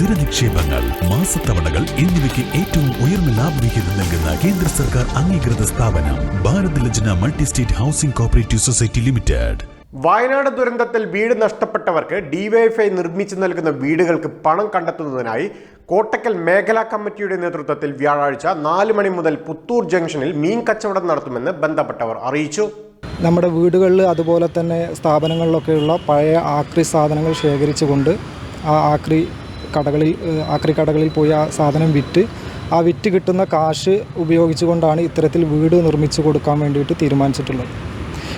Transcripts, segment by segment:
സ്ഥിര നിക്ഷേപങ്ങൾ മാസത്തവണകൾ എന്നിവയ്ക്ക് ഏറ്റവും ഉയർന്ന ലാഭവിഹിതം നൽകുന്ന കേന്ദ്ര സർക്കാർ അംഗീകൃത സ്ഥാപനം Bharat Lajna multi state housing cooperative society limited. Wayanad ദുരന്തത്തിൽ വീട് നഷ്ടപ്പെട്ടവർക്ക് ഡിവൈഎഫ്ഐ നിർമ്മിച്ചു നൽകുന്ന വീടുകൾക്ക് പണം കണ്ടെത്തുന്നതിനായി കോട്ടക്കൽ മേഖലാ കമ്മിറ്റിയുടെ നേതൃത്വത്തിൽ വ്യാഴാഴ്ച നാല് മണി മുതൽ പുത്തൂർ ജംഗ്ഷനിൽ മീൻ കച്ചവടം നടത്തുമെന്ന് ബന്ധപ്പെട്ടവർ അറിയിച്ചു. നമ്മുടെ വീടുകളിൽ അതുപോലെ തന്നെ സ്ഥാപനങ്ങളിലൊക്കെയുള്ള പഴയ ആക്രി സാധനങ്ങൾ ശേഖരിച്ചുകൊണ്ട് ആ ആക്രി കടകളിൽ ആക്രി കടകളിൽ പോയി ആ സാധനം വിറ്റ് ആ വിറ്റ് കിട്ടുന്ന കാശ് ഉപയോഗിച്ചുകൊണ്ടാണ് ഇത്തരത്തിൽ വീട് നിർമ്മിച്ചു കൊടുക്കാൻ വേണ്ടിയിട്ട് തീരുമാനിച്ചിട്ടുള്ളത്.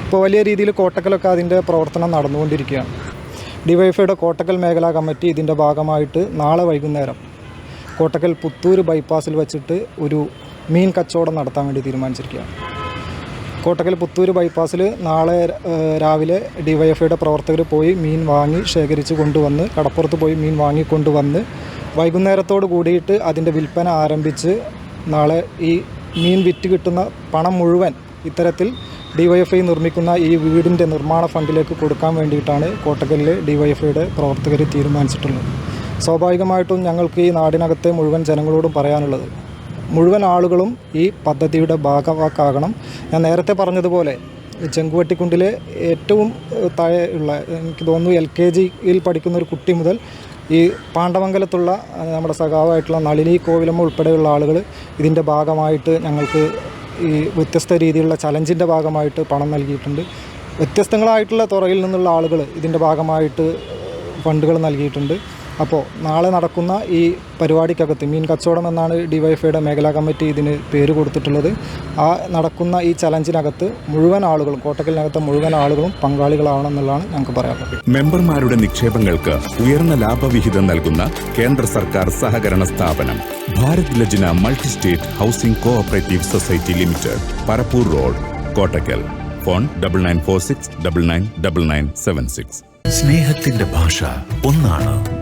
ഇപ്പോൾ വലിയ രീതിയിൽ കോട്ടക്കലൊക്കെ അതിന്റെ പ്രവർത്തനം നടന്നുകൊണ്ടിരിക്കുകയാണ്. ഡിവൈഫൈയുടെ കോട്ടക്കൽ മേഖലാ കമ്മിറ്റി ഇതിന്റെ ഭാഗമായിട്ട് നാളെ വൈകുന്നേരം കോട്ടക്കൽ പുത്തൂർ ബൈപ്പാസിൽ വച്ചിട്ട് ഒരു മീൻ കച്ചവടം നടത്താൻ വേണ്ടി തീരുമാനിച്ചിരിക്കുകയാണ്. കോട്ടക്കൽ പുത്തൂർ ബൈപ്പാസിൽ നാളെ രാവിലെ ഡിവൈഎഫ്ഐയുടെ പ്രവർത്തകർ പോയി മീൻ വാങ്ങി ശേഖരിച്ച് കൊണ്ടുവന്ന് കടപ്പുറത്ത് പോയി മീൻ വാങ്ങിക്കൊണ്ടുവന്ന് വൈകുന്നേരത്തോട് കൂടിയിട്ട് അതിന്റെ വിൽപ്പന ആരംഭിച്ച് നാളെ ഈ മീൻ വിറ്റ് കിട്ടുന്ന പണം മുഴുവൻ ഇത്തരത്തിൽ ഡിവൈഎഫ്ഐ നിർമ്മിക്കുന്ന ഈ വീടിന്റെ നിർമ്മാണ ഫണ്ടിലേക്ക് കൊടുക്കാൻ വേണ്ടിയിട്ടാണ് കോട്ടക്കലിലെ ഡിവൈഎഫ്ഐയുടെ പ്രവർത്തകർ തീരുമാനിച്ചിട്ടുള്ളത്. സ്വാഭാവികമായിട്ടും ഞങ്ങൾക്ക് ഈ നാടിനകത്തെ മുഴുവൻ ജനങ്ങളോടും പറയാനുള്ളത് മുഴുവൻ ആളുകളും ഈ പദ്ധതിയുടെ ഭാഗവാക്കാകണം. ഞാൻ നേരത്തെ പറഞ്ഞതുപോലെ ചെങ്കുവട്ടിക്കുണ്ടിലെ ഏറ്റവും താഴെയുള്ള എനിക്ക് തോന്നുന്നു എൽ കെ ജിയിൽ പഠിക്കുന്ന ഒരു കുട്ടി മുതൽ ഈ പാണ്ഡമംഗലത്തുള്ള നമ്മുടെ സഖാവായിട്ടുള്ള നളിനി കോവിലമ്മ ഉൾപ്പെടെയുള്ള ആളുകൾ ഇതിന്റെ ഭാഗമായിട്ട് ഞങ്ങൾക്ക് ഈ വ്യത്യസ്ത രീതിയിലുള്ള ചലഞ്ചിന്റെ ഭാഗമായിട്ട് പണം നൽകിയിട്ടുണ്ട്. വ്യത്യസ്തങ്ങളായിട്ടുള്ള തുറയിൽ നിന്നുള്ള ആളുകൾ ഇതിന്റെ ഭാഗമായിട്ട് ഫണ്ടുകൾ നൽകിയിട്ടുണ്ട്. അപ്പോൾ നാളെ നടക്കുന്ന ഈ പരിപാടിക്കകത്ത് മീൻ കച്ചവടം എന്നാണ് ഡിവൈഫൈയുടെ മേഖലാ കമ്മിറ്റി ഇതിന് പേര് കൊടുത്തിട്ടുള്ളത്. ആ നടക്കുന്ന ഈ ചലഞ്ചിനകത്ത് മുഴുവൻ ആളുകളും കോട്ടക്കലിനകത്തെ മുഴുവൻ ആളുകളും പങ്കാളികളാവണം പങ്കാളികളാവണമെന്നുള്ളതാണ് ഞങ്ങൾക്ക് പറയാനുള്ളത്. മെമ്പർമാരുടെ നിക്ഷേപങ്ങൾക്ക് ഉയർന്ന ലാഭവിഹിതം നൽകുന്ന കേന്ദ്ര സർക്കാർ സഹകരണ സ്ഥാപനം Bharat Lajna multi state housing cooperative society limited Parappur road Kottakkal. Phone double nine four six double nine double nine seven six സ്നേഹത്തിന്റെ ഭാഷ ഒന്നാണ്.